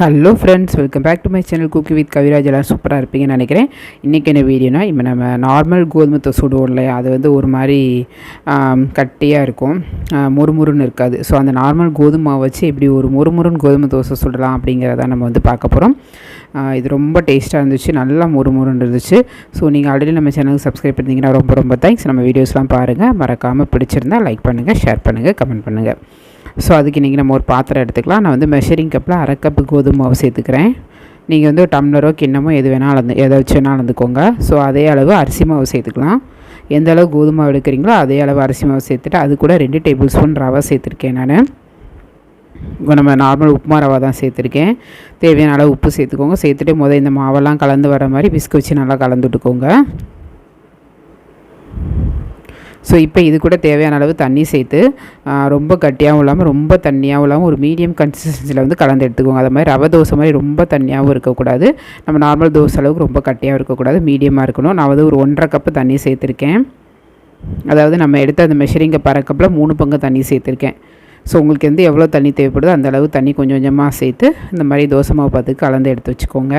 Hello friends welcome back to my channel cookie with Kaviraj எல்லாம் சூப்பராக இருப்பீங்கன்னு நினைக்கிறேன். இன்றைக்கி என்ன வீடியோனா இப்போ நம்ம நார்மல் கோதுமை தோசை சுடுவோம் இல்லையா? அது வந்து ஒரு மாதிரி கட்டியாக இருக்கும். முறுமுறுன்னு இருக்காது. ஸோ அந்த நார்மல் கோதுமை வச்சு எப்படி ஒரு முறுமுறுன்னு கோதுமை தோசை சுடலாம் அப்படிங்கிறத நம்ம வந்து பார்க்க போகிறோம் இது ரொம்ப டேஸ்ட்டாக இருந்துச்சு நல்லா முறுமுறுன்னு இருந்துச்சு. ஸோ நீங்கள் ஆல்ரெடி நம்ம சேனலுக்கு சப்ஸ்கிரைப் பண்ணிங்கன்னா ரொம்ப ரொம்ப தேங்க்ஸ் நம்ம வீடியோஸ்லாம் பாருங்கள் மறக்காமல் பிடிச்சிருந்தா லைக் பண்ணுங்கள் ஷேர் பண்ணுங்கள் கமெண்ட் பண்ணுங்கள் ஸோ அதுக்கு இன்றைக்கி நம்ம ஒரு பாத்திரம் எடுத்துக்கலாம். நான் வந்து மெஷரிங் கப்பில் அரை கப்பு கோதுமை மாவு சேர்த்துக்கிறேன். நீங்கள் வந்து டம்ளரோ கிண்ணமோ எது வேணாலும் அளந்து எதை வச்சு வேணாலும் அளந்துக்கோங்க. ஸோ அதே அளவு அரிசி மாவு சேர்த்துக்கலாம். எந்த அளவு கோதுமை மாவு எடுக்கிறீங்களோ அதே அளவு அரிசி மாவு சேர்த்துட்டு அது கூட ரெண்டு டேபிள் ஸ்பூன் ரவை சேர்த்துருக்கேன் நான். நம்ம நார்மல் உப்புமா ரவை தான் சேர்த்துருக்கேன். தேவையான அளவு உப்பு சேர்த்துக்கோங்க. சேர்த்துட்டு முதல் இந்த மாவெல்லாம் கலந்து வர மாதிரி பிஸ்கு வச்சு நல்லா கலந்து விட்டுக்கோங்க. ஸோ இப்போ இது கூட தேவையான அளவு தண்ணி சேர்த்து ரொம்ப கட்டியாகவும் இல்லாமல் ரொம்ப தண்ணியாகவும் இல்லாமல் ஒரு மீடியம் கன்சிஸ்டன்சியில் வந்து கலந்து எடுத்துக்கோங்க. அது மாதிரி ரவை தோசை மாதிரி ரொம்ப தண்ணியாகவும் இருக்கக்கூடாது. நம்ம நார்மல் தோசை அளவுக்கு ரொம்ப கட்டியாகவும் இருக்கக்கூடாது மீடியமாக இருக்கணும். நான் வந்து ஒரு ஒன்றரை கப்பு தண்ணி சேர்த்துருக்கேன். அதாவது நம்ம எடுத்து அந்த மெஷரிங் கப் கப்பில் மூணு பங்கு தண்ணி சேர்த்துருக்கேன். ஸோ உங்களுக்கு வந்து எவ்வளோ தண்ணி தேவைப்படுதோ அந்த அளவு தண்ணி கொஞ்சம் கொஞ்சமாக சேர்த்து இந்த மாதிரி தோசை மாவு பார்த்து கலந்து எடுத்து வச்சுக்கோங்க.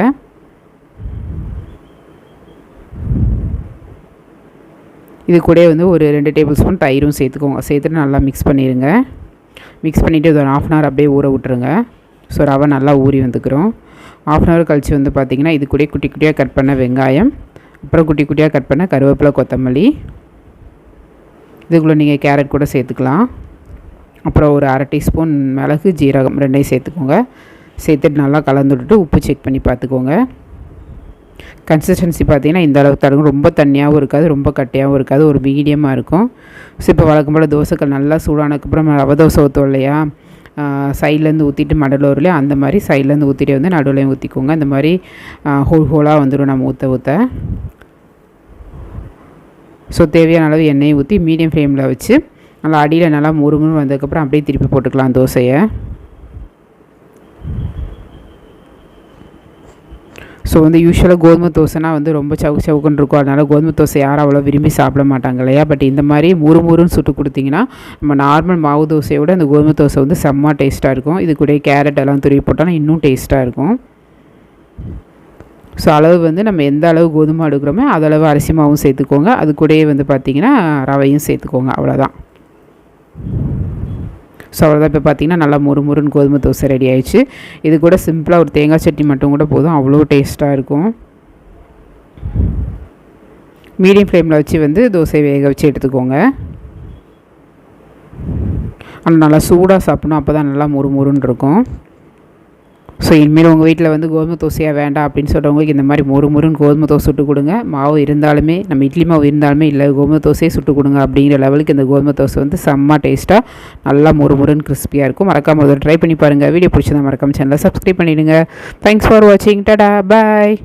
இது கூட வந்து ஒரு ரெண்டு டேபிள் ஸ்பூன் தயிரும் சேர்த்துக்கோங்க. சேர்த்துட்டு நல்லா மிக்ஸ் பண்ணிடுங்க மிக்ஸ் பண்ணிவிட்டு இது ஒரு ஆஃப் அன் ஹவர் அப்படியே ஊற விட்டுருங்க. ஸோ ரவை நல்லா ஊறி வந்துக்கிறோம். ஆஃப் அன் ஹவர் கழித்து வந்து பார்த்திங்கன்னா இது கூட குட்டி குட்டியாக கட் பண்ண வெங்காயம் அப்புறம் குட்டி குட்டியாக கட் பண்ண கருவேப்பிலை கொத்தமல்லி. இதுக்குள்ளே நீங்கள் கேரட் கூட சேர்த்துக்கலாம். அப்புறம் ஒரு அரை டீஸ்பூன் மிளகு ஜீரகம் ரெண்டையும் சேர்த்துக்கோங்க. சேர்த்துட்டு நல்லா கலந்து விட்டுட்டு உப்பு செக் பண்ணி பார்த்துக்கோங்க கன்சிஸ்டன்சி பார்த்திங்கன்னா இந்த அளவுக்கு தான் இருக்கும் ரொம்ப தண்ணியாகவும் இருக்காது ரொம்ப கட்டியாகவும் இருக்காது ஒரு மீடியமாக இருக்கும். ஸோ இப்போ வழக்கம் போல் தோசைகள் நல்லா சூடானதுக்கப்புறம் ரவை தோசை ஊற்றுவோம் இல்லையா? சைட்லேருந்து ஊற்றிட்டு மடல் அந்த மாதிரி சைட்லேருந்து ஊற்றிட்டு வந்து நடுவுலையும் ஊற்றிக்கோங்க இந்த மாதிரி ஹோல் ஹோலாக வந்துடும் நம்ம ஊற்ற ஊற்ற ஸோ தேவையான அளவு எண்ணெயை ஊற்றி மீடியம் ஃப்ளேமில் வச்சு நல்லா அடியில் நல்லா முறுமுறு வந்ததுக்கப்புறம் அப்படியே திருப்பி போட்டுக்கலாம் தோசையை. ஸோ வந்து யூஸ்வலாக கோதுமை தோசைனா வந்து ரொம்ப சவுக்கு சவுக்குன்னு இருக்கும். அதனால் கோதுமை தோசை யாரும் அவ்வளோ விரும்பி சாப்பிட மாட்டாங்க இல்லையா? பட் இந்த மாதிரி முறுமுறுன்னு சுட்டு கொடுத்தீங்கன்னா நம்ம நார்மல் மாவு தோசையோட அந்த கோதுமை தோசை வந்து செம்ம டேஸ்ட்டாக இருக்கும். இது கூட கேரட் எல்லாம் துருவி போட்டாலும் இன்னும் டேஸ்ட்டாக இருக்கும். ஸோ அளவு வந்து நம்ம எந்த அளவு கோதுமை எடுக்கிறோமோ அதளவு அரிசி மாவும் சேர்த்துக்கோங்க. அது கூடயே வந்து பார்த்திங்கன்னா ரவையும் சேர்த்துக்கோங்க. அவ்வளோதான் ஸோ அவ்வளோதான் இப்போ பார்த்தீங்கன்னா நல்லா முறுமுறுன்னு கோதுமை தோசை ரெடி ஆயிடுச்சு. இது கூட சிம்பிளாக ஒரு தேங்காய் சட்னி மட்டும் கூட போதும். அவ்வளோ டேஸ்ட்டாக இருக்கும். மீடியம் ஃப்ளேமில் வச்சு வந்து தோசை வேக வச்சு எடுத்துக்கோங்க. ஆனால் நல்லா சூடாக சாப்பிடணும். அப்போ தான் நல்லா முறுமுறுன்னு இருக்கும். ஸோ இனிமேல் உங்கள் வீட்டில் வந்து கோதுமை தோசையாக வேண்டாம் அப்படின்னு சொல்கிறவங்களுக்கு இந்த மாதிரி மொறு முருன்னு கோதுமை தோசை சுட்டு கொடுங்க. மாவு இருந்தாலுமே நம்ம இட்லி மாவு இருந்தாலுமே இல்லை கோதுமை தோசையே சுட்டு கொடுங்க அப்படிங்கிற லெவலுக்கு இந்த கோதுமை தோசை வந்து செம்ம டேஸ்ட்டாக நல்லா மொறு முருன்னு கிறிஸ்பியாக இருக்கும். மறக்காமல் ஒரு ட்ரை பண்ணி பாருங்கள் வீடியோ பிடிச்சதா மறக்காமல் சேனலை சப்ஸ்கிரைப் பண்ணிவிடுங்க தேங்க்ஸ் ஃபார் வாட்சிங் டடா பாய்